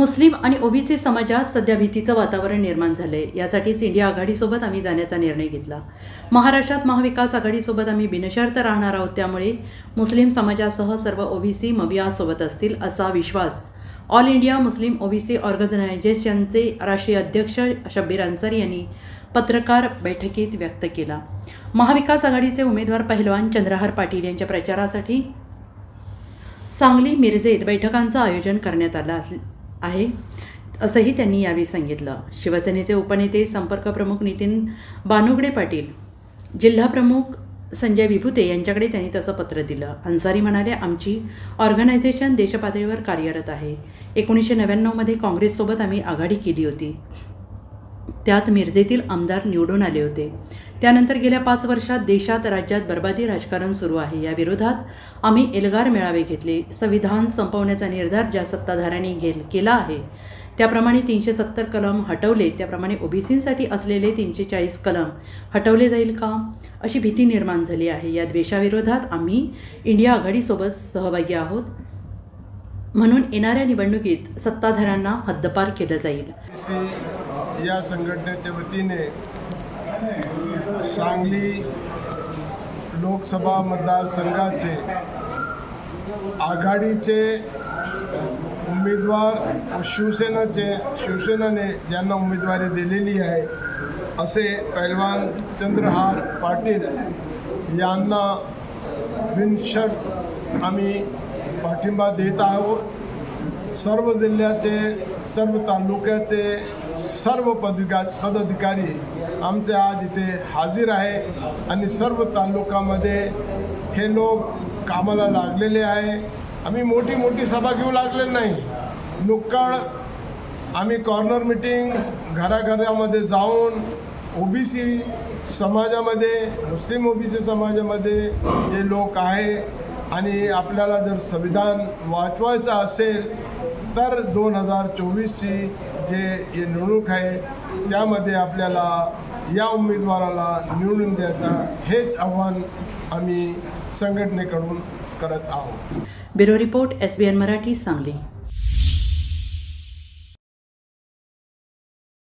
मुस्लिम आणि ओबीसी समाजात सध्या भीतीचं वातावरण निर्माण झालं आहे यासाठीच इंडिया आघाडीसोबत आम्ही जाण्याचा निर्णय घेतला. महाराष्ट्रात महाविकास आघाडीसोबत आम्ही बिनशर्त राहणार आहोत. त्यामुळे मुस्लिम समाजासह सर्व ओबीसी मबियासोबत असतील असा विश्वास ऑल इंडिया मुस्लिम ओबीसी ऑर्गनायझेशनचे राष्ट्रीय अध्यक्ष शब्बीर अन्सारी यांनी पत्रकार बैठकीत व्यक्त केला. महाविकास आघाडीचे उमेदवार पहिलवान चंद्रहार पाटील यांच्या प्रचारासाठी सांगली मिरजेत बैठकांचं आयोजन करण्यात आलं अस- आहे. असंही त्यांनी यावेळी सांगितलं. शिवसेनेचे उपनेते संपर्क प्रमुख नितीन बानुगडे पाटील जिल्हा प्रमुख संजय विभुते यांच्याकडे त्यांनी तसं पत्र दिलं. अन्सारी म्हणाले आमची ऑर्गनायझेशन देशपातळीवर कार्यरत आहे. एकोणीसशे नव्याण्णवमध्ये काँग्रेससोबत आम्ही आघाडी केली होती. त्यात मिरजेतील आमदार निवडून आले होते. त्यानंतर गेल्या पाच वर्षात देशात राज्यात बर्बादी राजकारण सुरू आहे. या विरोधात आम्ही एल्गार मेळावे घेतले. संविधान संपवण्याचा निर्धार ज्या सत्ताधाऱ्यांनी घे केला आहे त्याप्रमाणे तीनशे सत्तर कलम हटवले. त्याप्रमाणे ओबीसींसाठी असलेले तीनशे चाळीस कलम हटवले जाईल का? अशी भीती निर्माण झाली आहे. या द्वेषाविरोधात आम्ही इंडिया आघाडीसोबत सहभागी आहोत. म्हणून येणाऱ्या निवडणुकीत सत्ताधाऱ्यांना हद्दपार केलं जाईल. या संघटनेच्या वतीने सांगली लोकसभा मतदारसंघाचे आघाडीचे उमेदवार व शिवसेनाचे शिवसेनाने ज्यांना उमेदवारी दिलेली आहे असे पैलवान चंद्रहार पाटील यांना बिनशर्त आम्ही पाठिंबा देत आहोत. सर्व जिल्ह्याचे सर्व तालुक्याचे सर्व पदिका पदाधिकारी आमचे आज इथे हाजीर आहे आणि सर्व तालुक्यामध्ये हे लोक कामाला लागलेले आहे. आम्ही मोठी मोठी सभा घेऊ लागले नाही. नुक्कड आम्ही कॉर्नर मिटिंग घराघरामध्ये जाऊन ओबीसी समाजामध्ये मुस्लिम ओबीसी समाजामध्ये जे लोक आहे आणि आपल्याला जर संविधान वाचवायचं असेल तर दोन हजार चोवीसची जे हे निवडणूक आहे त्यामध्ये आपल्याला या उमेदवाराला निवडून द्यायचा हेच आव्हान आम्ही संघटनेकडून करत आहोत. Bureau report S B N Marathi Sangli.